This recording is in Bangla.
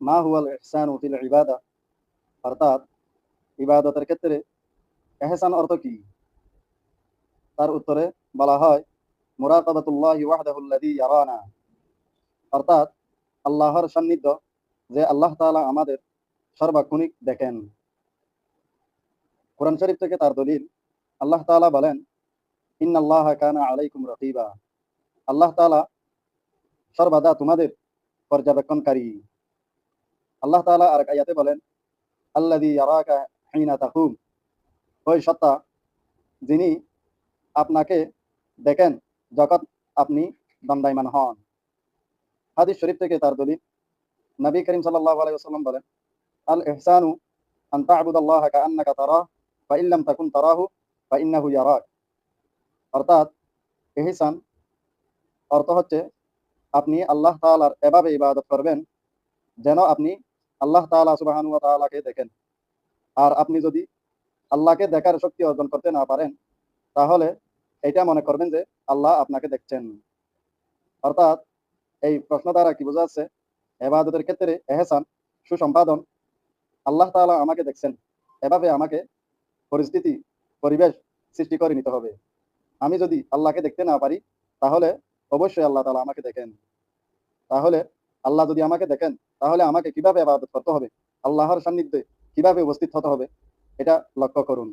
মা হুয়াল ইহসানু ফিল ইবাদা? অর্থাৎ ইবাদতের ক্ষেত্রে এহসান অর্থ কি? তার উত্তরে বলা হয়, মুরাকাবাতুল্লাহি ওয়াহদাহুল্লাযী ইয়ারানা। অর্থাৎ আল্লাহর সান্নিধ্য যে আল্লাহ তাআলা আমাদের সর্বাক্ষণিক দেখেন। কোরআন শরীফ থেকে তার দলিল, আল্লাহ তাআলা বলেন, ইন্নাল্লাহা কানা আলাইকুম রাকিবা। আল্লাহ তাআলা সর্বদা তোমাদের পর্যবেক্ষণকারী। আল্লাহ তাআলা আর এক আয়াতে বলেন, আল্লাযী ইয়ারাকা হিনা তাকুম। ওই সত্তা যিনি আপনাকে দেখেন যখন আপনি দণ্ডায়মান হন। হাদিস শরীফ থেকে তার দলিল, নবী করিম সাল্লাল্লাহু আলাইহি ওয়াসাল্লাম বলেন, আল ইহসানু আন তা'বুদাল্লাহা কাআন্নাকা ফা ইন লাম তাকুন তারাহু, ফা ইন্নাহু ইয়ারাক। অর্থাৎ ইহসান অর্থ হচ্ছে আপনি আল্লাহ তাআলার এভাবে ইবাদত করবেন যেন আপনি আল্লাহ তাআলা সুবহানাহু ওয়া তাআলাকে দেখেন। আর আপনি যদি আল্লাহকে দেখার শক্তি অর্জন করতে না পারেন, তাহলে এটা মনে করবেন যে আল্লাহ আপনাকে দেখছেন। অর্থাৎ এই প্রশ্ন দ্বারা কি বোঝা যাচ্ছে? এবাদতের ক্ষেত্রে এহসান, সুসম্পাদন, আল্লাহ তাআলা আমাকে দেখছেন। এভাবে আমাকে পরিস্থিতি, পরিবেশ সৃষ্টি করে নিতে হবে। আমি যদি আল্লাহকে দেখতে না পারি, তাহলে অবশ্যই আল্লাহ তাআলা আমাকে দেখেন। তাহলে আল্লাহ যদি আমাকে দেখেন তাহলে আমাকে কীভাবে আবাদত করতে হবে? আল্লাহর সান্নিধ্যে কীভাবে উপস্থিত হতে হবে? এটা লক্ষ্য করুন।